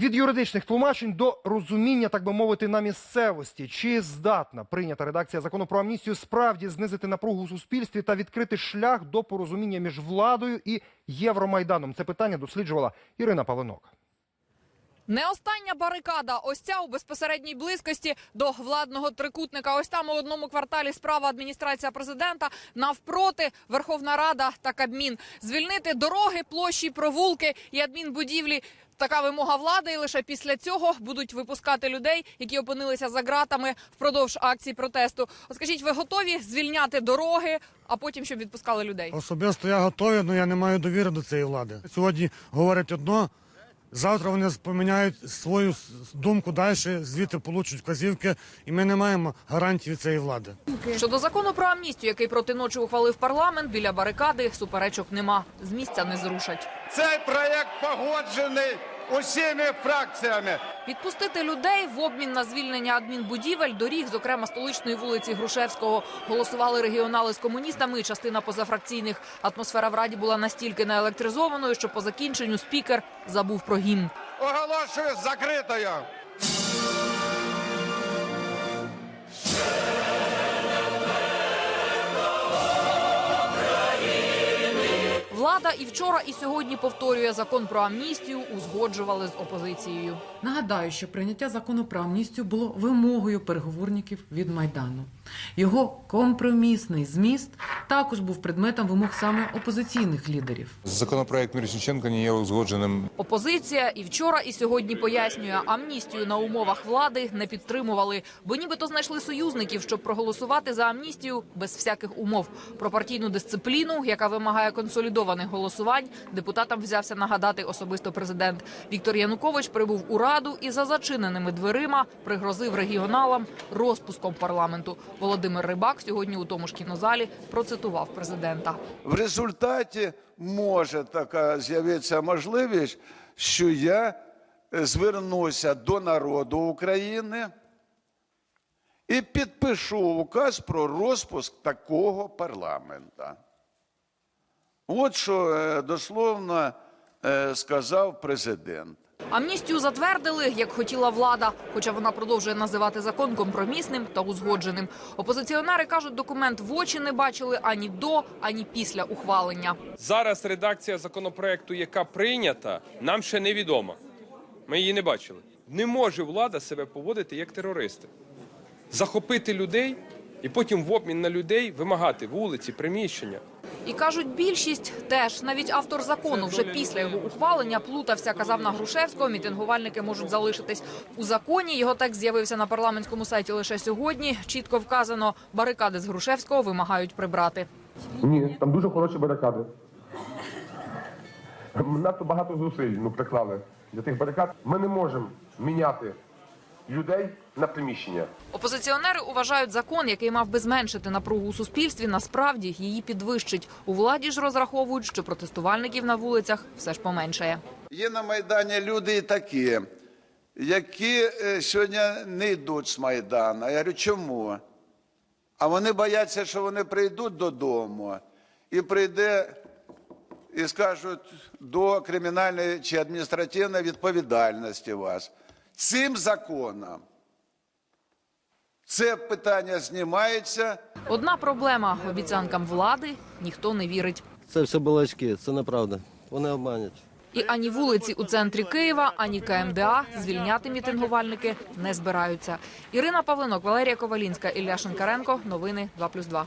Від юридичних тлумачень до розуміння, так би мовити, на місцевості. Чи здатна прийнята редакція закону про амністію справді знизити напругу у суспільстві та відкрити шлях до порозуміння між владою і Євромайданом? Це питання досліджувала Ірина Павленок. Не остання барикада. Ось ця у безпосередній близькості до владного трикутника. Ось там у одному кварталі справа адміністрація президента. Навпроти Верховна Рада та Кабмін. Звільнити дороги, площі, провулки і адмінбудівлі. Така вимога влади, і лише після цього будуть випускати людей, які опинилися за ґратами впродовж акцій протесту. От скажіть, ви готові звільняти дороги, а потім щоб відпускали людей? Особисто я готовий, але я не маю довіри до цієї влади. Сьогодні говорять одно, завтра вони поміняють свою думку далі, звідти получать вказівки, і ми не маємо гарантії від цієї влади. Щодо закону про амністію, який проти ночі ухвалив парламент, біля барикади суперечок нема. З місця не зрушать. Цей проект погоджений усіма фракціями. Відпустити людей в обмін на звільнення адмінбудівель, доріг, зокрема столичної вулиці Грушевського, голосували регіонали з комуністами і частина позафракційних. Атмосфера в раді була настільки неелектризованою, що по закінченню спікер забув про гімн. Оголошую закритою. Влада і вчора, і сьогодні повторює закон про амністію, узгоджували з опозицією. Нагадаю, що прийняття закону про амністію було вимогою переговорників від Майдану. Його компромісний зміст також був предметом вимог саме опозиційних лідерів. Законопроект Мірошниченка не є узгодженим. Опозиція і вчора, і сьогодні пояснює, амністію на умовах влади не підтримували, бо нібито знайшли союзників, щоб проголосувати за амністію без всяких умов. Про партійну дисципліну, яка вимагає консолідованих голосувань, депутатам взявся нагадати особисто президент. Віктор Янукович прибув у раду і за зачиненими дверима пригрозив регіоналам розпуском парламенту. Володимир Рибак сьогодні у тому ж кінозалі процитував президента. В результаті може така з'явитися можливість, що я е, звернуся до народу України і підпишу указ про розпуск такого парламента. От що е, дословно е, сказав президент. Амністію затвердили, як хотіла влада, хоча вона продовжує називати закон компромісним та узгодженим. Опозиціонери кажуть, документ в очі не бачили ані до, ані після ухвалення. Зараз редакція законопроекту, яка прийнята, нам ще невідома. Ми її не бачили. Не може влада себе поводити як терористи, захопити людей і потім в обмін на людей вимагати вулиці, приміщення. І кажуть, більшість теж навіть автор закону вже після його ухвалення плутався. Казав на Грушевського. Мітингувальники можуть залишитись у законі. Його текст з'явився на парламентському сайті лише сьогодні. Чітко вказано, барикади з Грушевського вимагають прибрати. Ні, там дуже хороші барикади. Надто багато зусиль ну, приклали для тих барикад. Ми не можемо міняти людей на приміщення. Опозиціонери вважають закон, який мав би зменшити напругу у суспільстві, насправді її підвищить. У владі ж розраховують, що протестувальників на вулицях все ж поменшає. Є на Майдані люди і такі, які е, сьогодні не йдуть з Майдану. Я говорю, чому? А вони бояться, що вони прийдуть додому і прийде і скажуть до кримінальної чи адміністративної відповідальності вас. Цим законом це питання знімається. Одна проблема обіцянкам влади ніхто не вірить. Це все балачки, це неправда. Вони обманять. І ані вулиці у центрі Києва, ані КМДА звільняти мітингувальники не збираються. Ірина Павленок, Валерія Ковалінська, Ілля Шинкаренко. Новини 2+,2.